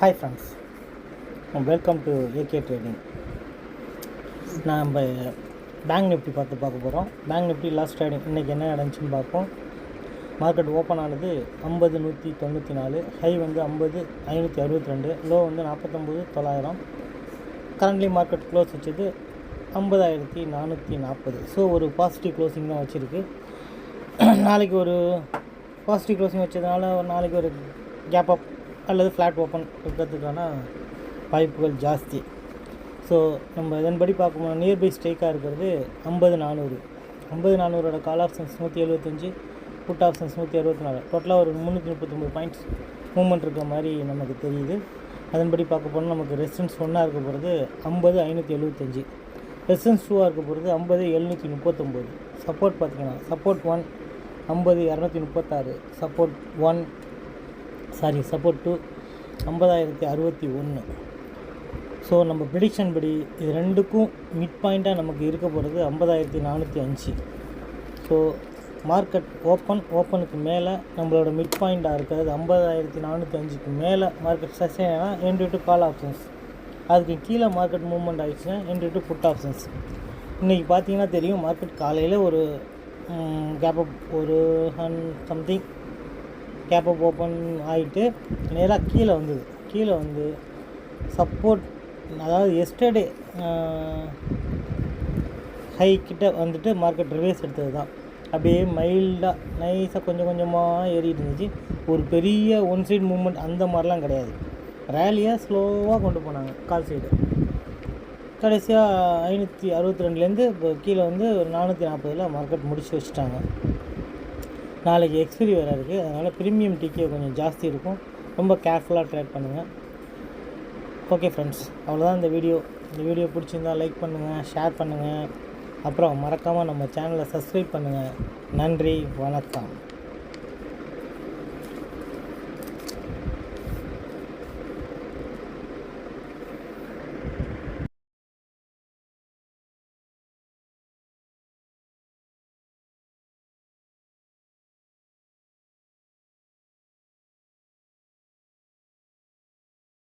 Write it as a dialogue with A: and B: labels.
A: Hi friends welcome to AK trading நம்ம bank Nifty பார்த்து பார்க்க போகிறோம் பேங்க் நிஃப்டி லாஸ்ட் ட்ரேடிங் இன்றைக்கி என்ன நடந்துச்சுன்னு பார்ப்போம். மார்க்கெட் ஓப்பன் ஆனது ஐம்பது நூற்றி தொண்ணூற்றி நாலு ஹை வந்து ஐம்பது ஐநூற்றி அறுபத்தி ரெண்டு லோ வந்து நாற்பத்தொம்போது தொள்ளாயிரம். கரண்ட்லி மார்க்கெட் க்ளோஸ் வச்சது ஐம்பதாயிரத்தி நானூற்றி நாற்பது. ஸோ ஒரு பாசிட்டிவ் க்ளோசிங் தான் வச்சுருக்கு. நாளைக்கு ஒரு பாசிட்டிவ் க்ளோசிங் வச்சதுனால ஒரு நாளைக்கு ஒரு கேப் அப் அல்லது ஃப்ளாட் ஓப்பன் இருக்கிறதுக்கான வாய்ப்புகள் ஜாஸ்தி. ஸோ நம்ம இதன்படி பார்க்கும்போது நியர்பை ஸ்ட்ரைக்காக இருக்கிறது ஐம்பது நானூறு. ஐம்பது நானூறோட கால் ஆப்ஷன்ஸ் நூற்றி எழுபத்தஞ்சி புட் ஆப்ஷன்ஸ் நூற்றி அறுபத்தி நாலு. டோட்டலாக ஒரு முந்நூற்றி முப்பத்தொம்பது பாயிண்ட்ஸ் மூவ்மெண்ட் இருக்க மாதிரி நமக்கு தெரியுது. அதன்படி பார்க்க போனால் நமக்கு ரெசிடன்ஸ் ஒன்றா இருக்க போகிறது ஐம்பது ஐநூற்றி எழுபத்தஞ்சி ரெசிடன்ஸ் டூவாக இருக்க போகிறது ஐம்பது எழுநூற்றி முப்பத்தொம்போது. சப்போர்ட் பார்த்திங்கன்னா சப்போர்ட் ஒன் ஐம்பது இரநூத்தி முப்பத்தாறு. Support one sorry support two ஐம்பதாயிரத்தி அறுபத்தி ஒன்று ஸோ நம்ம ப்ரிடிக்ஷன் படி இது ரெண்டுக்கும் மிட் பாயிண்ட்டாக நமக்கு இருக்க போகிறது ஐம்பதாயிரத்தி நானூற்றி அஞ்சு. ஸோ மார்க்கெட் ஓப்பன் ஓப்பனுக்கு மேலே நம்மளோட மிட் பாயிண்ட்டாக இருக்கிறது ஐம்பதாயிரத்தி நானூற்றி அஞ்சுக்கு மேலே மார்க்கெட் சஸ்டெயின் ஆனால் என்ட்ரி டு கால் ஆப்ஷன்ஸ் அதுக்கு கீழே மார்க்கெட் மூவ்மெண்ட் ஆகிடுச்சுன்னா என்ட்ரி டு புட் ஆப்ஷன்ஸ் இன்றைக்கி பார்த்தீங்கன்னா தெரியும் மார்க்கெட் காலையில் ஒரு கேப் அப் ஒரு hun something gap up open ஆகிட்டு நேராக கீழே வந்தது. கீழே வந்து சப்போர்ட் அதாவது எஸ்டர்டே ஹை கிட்ட வந்துட்டு மார்க்கெட் ரிவேஸ் எடுத்தது தான் அப்படியே மைல்டாக நைஸாக கொஞ்சம் கொஞ்சமாக ஏறிட்டு இருந்துச்சு. ஒரு பெரிய ஒன் சைடு மூமெண்ட் அந்த மாதிரிலாம் கிடையாது. ரேலியாக ஸ்லோவாக கொண்டு போனாங்க கால் சைடு கடைசியாக ஐநூற்றி அறுபத்தி ரெண்டுலேருந்து இப்போ கீழே வந்து ஒரு நானூற்றி நாற்பதில் மார்க்கெட் முடிச்சு வச்சுட்டாங்க. நாளைக்கு எக்ஸ்பிரி வேறு இருக்குது அதனால் ப்ரீமியம் டிக்கே கொஞ்சம் ஜாஸ்தி இருக்கும். ரொம்ப கேர்ஃபுல்லாக ட்ரேட் பண்ணுங்கள் ஓகே ஃப்ரெண்ட்ஸ் அவ்வளோதான் இந்த வீடியோ இந்த வீடியோ பிடிச்சிருந்தா லைக் பண்ணுங்கள் ஷேர் பண்ணுங்கள் அப்புறம் மறக்காமல் நம்ம சேனலை சப்ஸ்கிரைப் பண்ணுங்கள் நன்றி வணக்கம்.